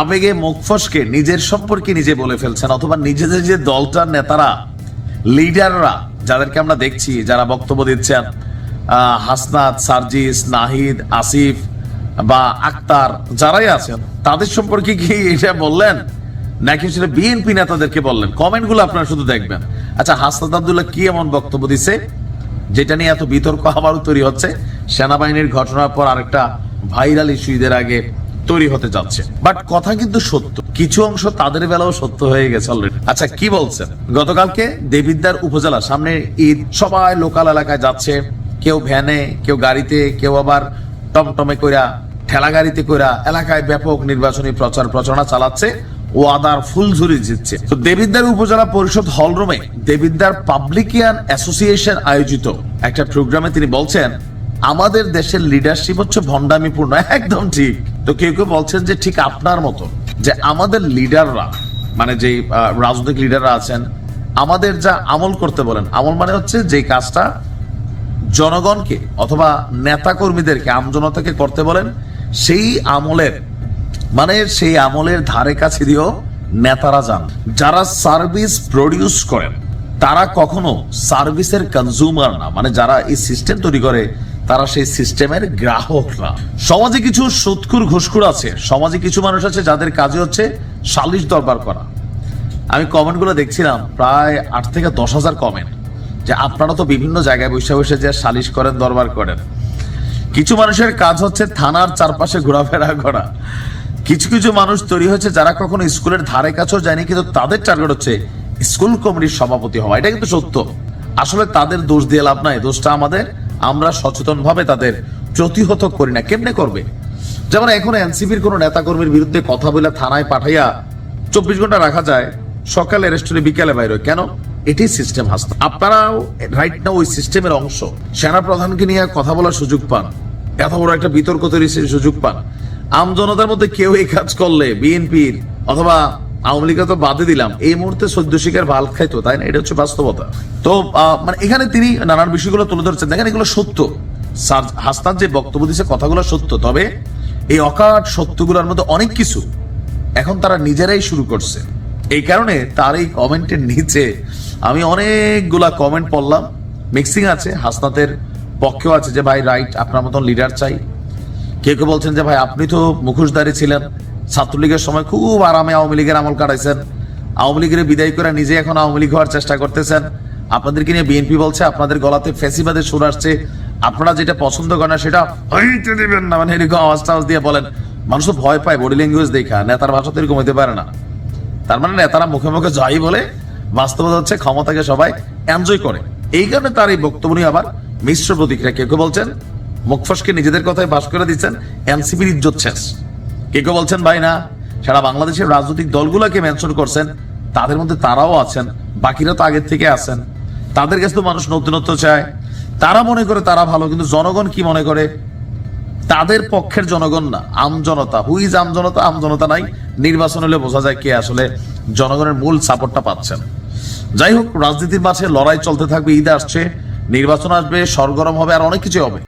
আবেগে মুখ ফসকে নিজের সম্পর্কে নিজে বলে ফেলছেন, অথবা নিজেদের যে দলটার নেতারা, লিডাররা, যাদেরকে আমরা দেখছি, যারা বক্তব্য দিচ্ছেন হাসনাত, সার্জিস, নাহিদ, আসিফ বা আক্তার, যারাই আছেন, তাদের সম্পর্কে কি এটা বললেন? নাকি সেটা বিএনপি নেতাদেরকে বললেন? কমেন্টগুলো আপনারা শুধু দেখবেন। আচ্ছা হাসনাত আব্দুল্লাহ কি এমন বক্তব্য দিছে? যেটা নিয়ে এত বিতর্ক আবারও তৈরি হচ্ছে। সেনাবাহিনীর ঘটনার পর আরেকটা ভাইরাল ইস্যু ঈদের আগে তৈরি হতে যাচ্ছে। বাট কথা কিন্তু সত্য। কিছু অংশ তাদের বেলাও সত্য হয়ে গেছে অলরেডি আচ্ছা কি বলছেন? গতকালকে দেবিদ্যার উপজেলা সামনে ঈদ, সবাই লোকাল এলাকায় যাচ্ছে। কেউ ভ্যানে, কেউ গাড়িতে, কেউ আবার টমটমে কইরা, ঠেলা গাড়িতে কইরা এলাকায় ব্যাপক নির্বাচনী প্রচার প্রচারণা চালাচ্ছে। ও আদার ফুলঝুরি জিতছে। তো দেবিদ্যার উপজেলা পরিষদ হলরুমে দেবিদ্যার পাবলিকিয়ান অ্যাসোসিয়েশন আয়োজিত একটা প্রোগ্রামে তিনি বলছেন, আমাদের দেশের লিডারশিপ হচ্ছে ভণ্ডামিপূর্ণ। একদম ঠিক। তো কেউ কেউ বলছেন যে ঠিক আপনার মতো যে আমাদের লিডাররা মানে যে রাজনৈতিক লিডাররা আছেন, আমাদের যা আমল করতে বলেন, আমল মানে হচ্ছে যে কাজটা জনগণকে অথবা নেতা কর্মীদেরকে আমজনতাকে করতে বলেন, সেই আমলের মানে সেই আমলের ধারে কাছে দিয়েও নেতারা যান। যারা সার্ভিস প্রডিউস করেন, তারা কখনো সার্ভিসের কনজিউমার না মানে যারা এই সিস্টেম তৈরি করে তারা সেই সিস্টেমের গ্রাহক না সমাজে কিছু সুৎখুর ঘুষখুর আছে। সমাজে কিছু মানুষ আছে যাদের কাজে হচ্ছে সালিশ দরবার করা। আমি কমেন্টগুলো দেখছিলাম, প্রায় আট থেকে দশ হাজার কমেন্ট যে আপনারা তো বিভিন্ন জায়গায় বসে বসে যে সালিশ করেন, দরবার করেন। কিছু মানুষের কাজ হচ্ছে থানার চারপাশে ঘোরাফেরা করা। কিছু কিছু মানুষ তৈরি হয়েছে যারা কখনো স্কুলের ধারে কাছেও যায়নি, কিন্তু তাদের টার্গেট হচ্ছে স্কুল কমিটির সভাপতি হওয়া। এটা কিন্তু সত্য। আসলে তাদের দোষ দিয়ে লাভ নাই, দোষটা আমাদের। আমরা সচেতন ভাবে তাদের প্রতিহত করি না। কেমনে করবে? যেমন এখন এনসিপির কোনো নেতাকর্মীর বিরুদ্ধে কথা বলে থানায় পাঠাইয়া চব্বিশ ঘণ্টা রাখা যায়, সকালে রেস্টুরেন্টে বিকেলে বাইরে কেন? এটাই সিস্টেম হাসত। আপনারাও রাইট না ওই সিস্টেমের অংশ। সেনা প্রধানকে নিয়ে কথা বলার সুযোগ পান। এত বড় একটা বিতর্ক তৈরি সুযোগ পান। আম জনতার মধ্যে কেউ এই কাজ করলে, বিএনপির অথবা আওয়ামী লীগকে তো বাদে দিলাম। এই মুহূর্তে সদ্য শিকার ভালো খাইতো, তাই না? এটা হচ্ছে বাস্তবতা। তো মানে এখানে তিনি নানান বিষয়গুলো তুলে ধরছেন। দেখেন, এগুলো সত্য। হাসনাত যে বক্তব্য দিচ্ছে কথাগুলো সত্য। তবে এই অকাট সত্যগুলোর মধ্যে অনেক কিছু এখন তারা নিজেরাই শুরু করছে। এই কারণে তার এই কমেন্টের নিচে আমি অনেকগুলা কমেন্ট পড়লাম। মিক্সিং আছে হাসনাতের পক্ষেও আছে যে, ভাই, রাইট, আপনার মতন লিডার চাই। কেউ কেউ বলছেন যে, ভাই, আপনি তো মুখোশধারী ছিলেন। ছাত্রলীগের সময় খুব আরামে আওয়ামী লীগের আমল কাটাইছেন। আওয়ামী লীগের বিদায় করে নিজে এখন আওয়ামী লীগ হওয়ার চেষ্টা করতেছেন। আপনাদেরকে নিয়ে বিএনপি বলছে, আপনাদের গলাতে ফেসিবাদের সুর আসছে। আপনারা যেটা পছন্দ করেন সেটা হইতে দিবেন না। মানে এরকম আওয়াজ টাওয়াজ দিয়ে বলেন। মানুষ ভয় পায় বডি ল্যাঙ্গুয়েজ দেখা। নেতার ভাষা তো এরকম হইতে পারে না। তার মানে নেতারা মুখে মুখে যাই বলে, বাস্তবতা হচ্ছে ক্ষমতাকে সবাই এনজয় করে। এই কারণে তার এই বক্তব্য নিয়ে আবার মিশ্র প্রতিক্রিয়া। কেউ কেউ বলছেন, মুখফসকে নিজেদের কথায় বাস করে দিচ্ছেন, এনসিপির ইজ্জত শেষ। কেউ কেউ বলছেন ভাই না? সারা বাংলাদেশের রাজনৈতিক দলগুলোকে মেনশন করছেন, তাদের মধ্যে তারাও আছেন, বাকিরা তো আগের থেকে আছেন। তাদের কাছে তো মানুষ নতুনত্ব চায়। তারা মনে করে তারা ভালো, কিন্তু জনগণ কি মনে করে? তাদের পক্ষের জনগণ না, আম জনতা। হুইজ আম জনতা? আম জনতা নাই। নির্বাচন হলে বোঝা যায় কে আসলে জনগণের মূল সাপোর্টটা পাচ্ছেন। যাই হোক, রাজনীতির মাঝে লড়াই চলতে থাকবে, ঈদ আসছে, নির্বাচন আসবে, সরগরম হবে, আর অনেক কিছু হবে।